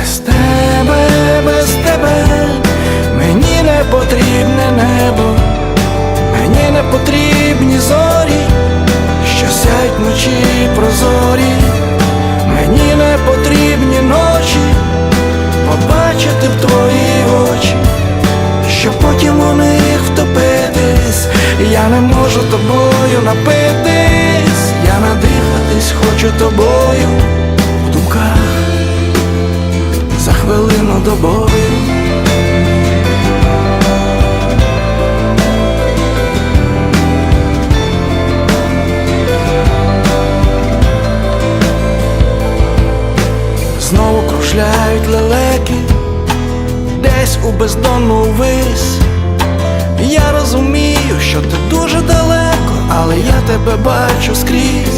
Без тебе, без тебе, мені не потрібне небо, мені не потрібні зорі, що сяють вночі прозорі, мені не потрібні ночі, побачити в твої очі, щоб потім у них втопитись, я не можу тобою напитись, я надихатись хочу тобою хвилину до бою. Знову кружляють лелеки, десь у бездонну вись. Я розумію, що ти дуже далеко, але я тебе бачу скрізь.